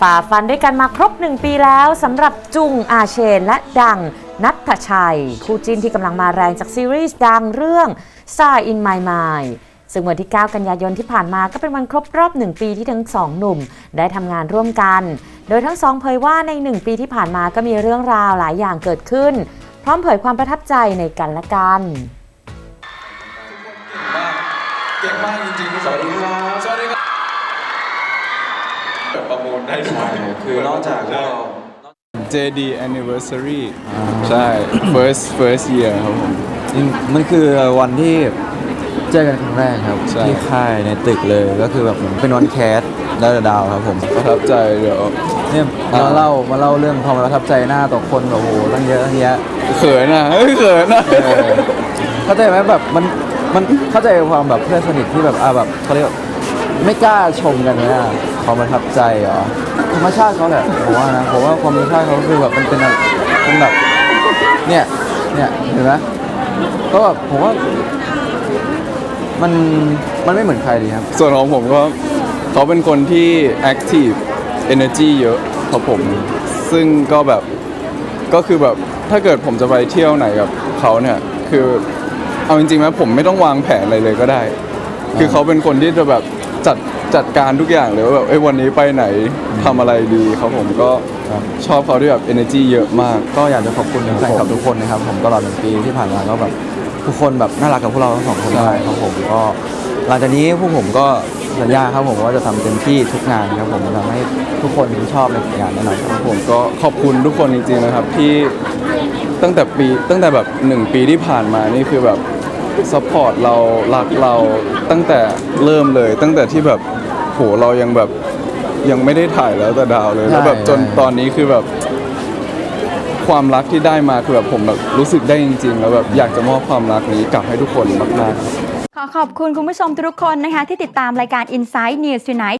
ฝ่าฟันด้วยกันมาครบ1ปีแล้วสำหรับจุงอาเชนและดังนัทชัย คู่จิ้นที่กำลังมาแรงจากซีรีส์ดังเรื่อง Star in My Mind ซึ่งวันที่ 9 กันยายนที่ผ่านมาก็เป็นวันครบรอบ 1 ปีที่ทั้งสองหนุ่ม ได้ทำงานร่วมกัน โดยทั้งสองเผยว่าใน 1 ปีที่ผ่านมาก็มีเรื่องราวหลายอย่างเกิดขึ้น พร้อมเผยความประทับใจในกันและกัน เก่งมากจริงๆทุกคนสวัสดีครับสวัสดีครับ แบบประมูลได้ด้วยคือนอกจากเรา JD anniversary ใช่ first first year ครับผมนี่มันคือวันที่เจอกันครั้งแรกครับใช่ที่ค่ายในตึกเลยก็คือแบบเหมือนเป็นวันแคสดาวดาวครับผมประทับใจเดี๋ยวเนี่ยมาเล่ามาเล่าเรื่องความประทับใจหน้าต่อคนแบบโอ้โหตั้งเยอะตั้งแยะเขินอะเฮ้ยเขินอะเออเข้าใจไหมแบบมันมันเข้าใจความแบบเพื่อนสนิทที่แบบอ่าแบบเขาเรียกว่า ไม่กล้าชมกันเนี่ยความประทับใจเหรอธรรมชาติเขาแหละผมว่านะผมว่าความธรรมชาติเขาคือแบบมันเป็นอะไรเป็นแบบเนี่ยเนี่ยเห็นไหมก็แบบผมว่ามันมันไม่เหมือนใครดีครับ ส่วนของผมก็เขาเป็นคนที่ active energy เยอะครับผม ซึ่งก็แบบก็คือแบบถ้าเกิดผมจะไปเที่ยวไหนกับเขาเนี่ยคือเอาจริงๆนะผมไม่ต้องวางแผนอะไรเลยก็ได้ คือเขาเป็นคนที่จะแบบ จัดจัดการทุกอย่างเลยว่าแบบเอ้ยวันนี้ไปไหนทำอะไรดีครับผมก็ครับชอบเขาที่แบบ energy เยอะมาก ก็อยากจะขอบคุณแฟนคลับทุกคนนะครับผมตลอดหนึ่งปีที่ผ่านมาก็แบบทุกคนแบบน่ารักกับพวกเราทั้งสองคนใช่มากครับผมก็หลังจากนี้พวกผมก็สัญญาครับผมว่าจะทำเต็มที่ทุกงานครับผมทำให้ทุกคนชอบในผลงานแน่นอนครับผมก็ขอบคุณทุกคนจริงๆนะครับที่ตั้งแต่ปีตั้งแต่แบบหนึ่งปีที่ผ่านมานี่คือแบบ ซัพพอร์ตเรารักเราตั้งแต่เริ่มเลย ตั้งแต่ที่แบบโหเรายังแบบยังไม่ได้ถ่ายแล้วแต่ดาวเลยแล้วแบบจนตอนนี้คือแบบ ความรักที่ได้มาคือแบบผมแบบรู้สึกได้จริง ๆ แล้วแบบอยากจะมอบความรักนี้กลับให้ทุกคนมากๆ ขอขอบคุณคุณผู้ชมทุกคนนะคะ ที่ติดตามรายการ Inside News Tonight